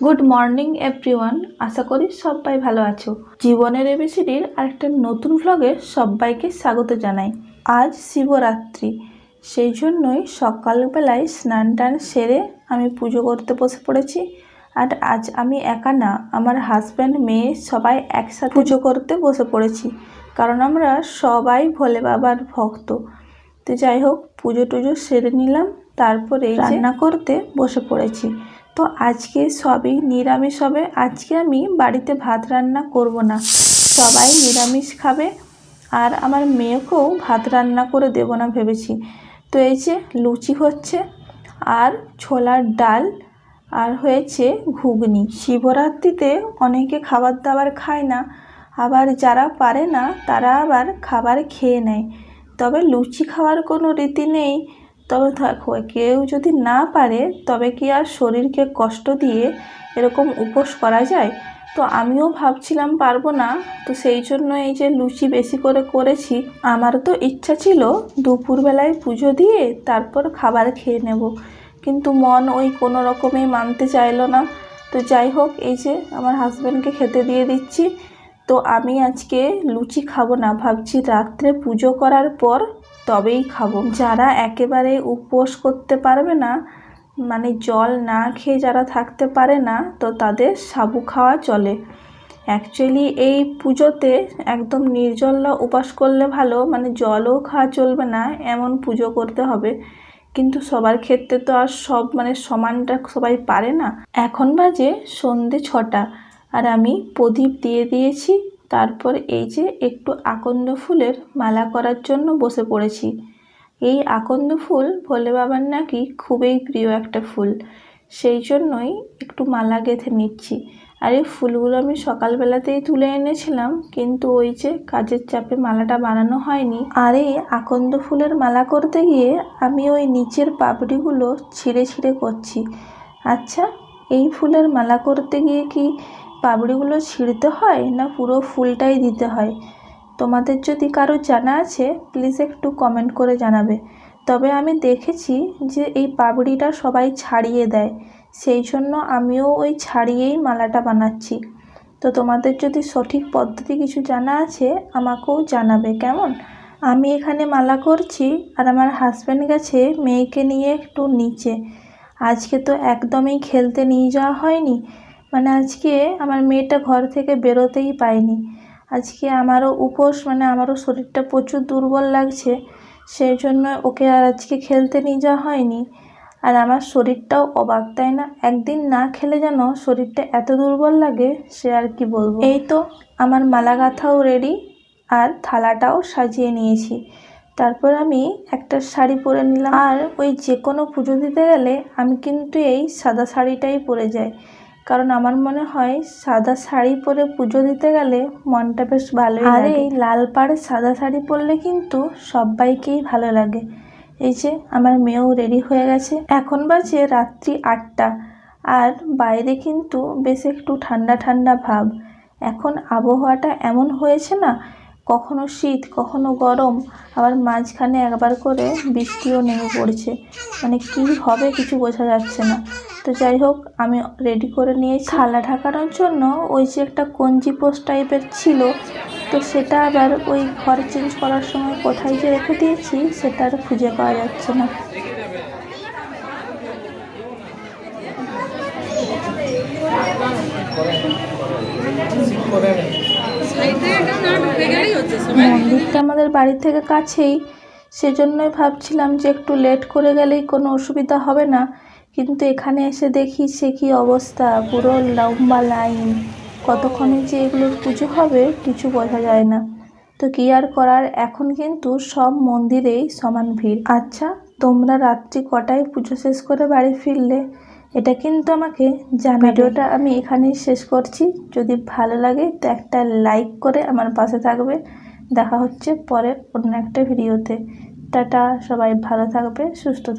Good morning everyone আশা করি সবাই ভালো আছো। জীবনের এবিসিডির আরেকটা নতুন ভ্লগে সবাইকে স্বাগত জানাই। আজ শিবরাত্রি। সেই জন্যই সকালবেলায় স্নান টান সেরে আমি পুজো করতে বসে পড়েছি। আর আজ আমি একা না আমার হাজব্যান্ড মেয়ে সবাই একসাথে পুজো করতে বসে পড়েছি। কারণ আমরা সবাই ভোলে বাবার ভক্ত। তো যাই হোক পুজো টুজো সেরে নিলাম তারপরে রান্না করতে বসে পড়েছি। তো আজকে সবই নিরামিষ হবে। আজকে আমি বাড়িতে ভাত রান্না করব না। সবাই নিরামিষ খাবে আর আমার মেয়েকেও ভাত রান্না করে দেব না ভেবেছি। তো এই যে লুচি হচ্ছে আর ছোলার ডাল আর হয়েছে ঘুগনি। শিবরাত্রিতে অনেকে খাবার দাবার খায় না, আবার যারা পারে না তারা আবার খাবার খেয়ে নেয়। তবে লুচি খাওয়ার কোনো রীতি নেই। তবে কেউ যদি না পারে, তবে কি আর শরীরকে কষ্ট দিয়ে এরকম উপোস করা যায়? তো আমিও ভাবছিলাম পারব না, তো সেই জন্য এই যে লুচি বেশি করে করেছি আমার তো ইচ্ছা ছিল দুপুরবেলায় পুজো দিয়ে তারপর খাবার খেয়ে নেব। কিন্তু মন ওই কোনো রকমেই মানতে চাইলো না। তো যাই হোক, এই যে আমার হাজব্যান্ডকে খেতে দিয়ে দিচ্ছি। তো আমি আজকে লুচি খাব না, ভাবছি রাত্রে পুজো করার পর তবেই খাব। যারা একেবারে উপোস করতে পারবে না মানে জল না খেয়ে যারা থাকতে পারে না, তো তাদের সাবু খাওয়া চলে। অ্যাকচুয়ালি এই পুজোতে একদম নির্জলা উপাস করলে ভালো মানে জলও খাওয়া চলবে না, এমন পুজো করতে হবে। কিন্তু সবার ক্ষেত্রে তো আর সব মানে সমানটা সবাই পারে না। এখন বাজে সন্ধে ছটা। আর আমি প্রদীপ দিয়ে দিয়েছি। তারপর এই যে একটু আকন্দ ফুলের মালা করার জন্য বসে পড়েছি। এই আকন্দ ফুল ভোলে বাবার নাকি খুবই প্রিয় একটা ফুল। সেই জন্যই একটু মালা গেঁথে নিচ্ছি। আর এই ফুলগুলো আমি সকালবেলাতেই তুলে এনেছিলাম, কিন্তু ওই যে কাজের চাপে মালাটা বানানো হয়নি। আর এই আকন্দ ফুলের মালা করতে গিয়ে আমি ওই নিচের পাপড়িগুলো ছিঁড়ে ছিঁড়ে করছি। আচ্ছা এই ফুলের মালা করতে গিয়ে কি পাপড়িগুলো ছিঁড়তে হয় না পুরো ফুলটাই দিতে হয়? তোমাদের যদি কারও জানা আছে প্লিজ একটু কমেন্ট করে জানাবে। তবে আমি দেখেছি যে এই পাপড়িটা সবাই ছাড়িয়ে দেয়। সেই জন্য আমিও ওই ছাড়িয়েই মালাটা বানাচ্ছি। তো তোমাদের যদি সঠিক পদ্ধতি কিছু জানা আছে, আমাকেও জানাবে, কেমন? আমি এখানে মালা করছি আর আমার হাজব্যান্ড গেছে মেয়েকে নিয়ে একটু নিচে। আজকে তো একদমই খেলতে নিয়ে যাওয়া হয়নি। মানে আজকে আমার মেয়েটা ঘর থেকে বেরোতেই পায়নি আজকে আমারও উপোস মানে আমারও শরীরটা প্রচুর দুর্বল লাগছে, সেই জন্য ওকে আর আজকে খেলতে নিয়ে যাওয়া হয়নি। আর আমার শরীরটাও অবাক, তাই না? একদিন না খেলে যেন শরীরটা এত দুর্বল লাগে, সে আর কি বলব? এই তো আমার মালা গাঁথাও রেডি আর থালাটাও সাজিয়ে নিয়েছি। তারপর আমি একটা শাড়ি পরে নিলাম। আর ওই যে কোনো পুজো দিতে গেলে আমি কিন্তু এই সাদা শাড়িটাই পরে যাই। কারণ আমার মনে হয় সাদা শাড়ি পরে পুজো দিতে গেলে মনটা বেশ ভালোই আর এই লাল পাড়ে সাদা শাড়ি পরলে কিন্তু সবাইকেই ভালো লাগে। এই যে আমার মেয়েও রেডি হয়ে গেছে। এখন বাজে রাত্রি আটটা আর বাইরে কিন্তু বেশ একটু ঠান্ডা ঠান্ডা ভাব। এখন আবহাওয়াটা এমন হয়েছে না কখনো শীত, কখনো গরম, আবার মাঝখানে একবার করে বৃষ্টিও নেমে পড়ছে। মানে কি হবে কিছু বোঝা যাচ্ছে না। তো যাই হোক, আমি রেডি করে নিয়ে থালা ঢাকানোর জন্য ওই যে একটা কঞ্জি পোস্ট টাইপের ছিল, তো সেটা আবার ওই ঘর চেঞ্জ করার সময় কোথায় যে রেখে দিয়েছি, সেটা আর খুঁজে পাওয়া যাচ্ছে না। মন্দিরটা আমাদের বাড়ি থেকে কাছেই। সেজন্যই ভাবছিলাম যে একটু লেট করে গেলেই কোনো অসুবিধা হবে না। কিন্তু এখানে এসে দেখি সে কি অবস্থা। পুরো লম্বা লাইন। কতক্ষণে যে এগুলোর পুজো হবে কিছু বোঝা যায় না। তো কি আর করার? এখন কিন্তু সব মন্দিরেই সমান ভিড়। আচ্ছা তোমরা রাত্রি কটায় পুজো শেষ করে বাড়ি ফিরলে? এটা কিন্তু আমাকে জানা ভিডিওটা আমি এখানেই শেষ করছি। যদি ভালো লাগে তো একটা লাইক করে আমার পাশে থাকবে। দেখা হচ্ছে পরে অন্য একটা ভিডিওতে। টাটা সবাই ভালো থাকবে সুস্থ থাকবে।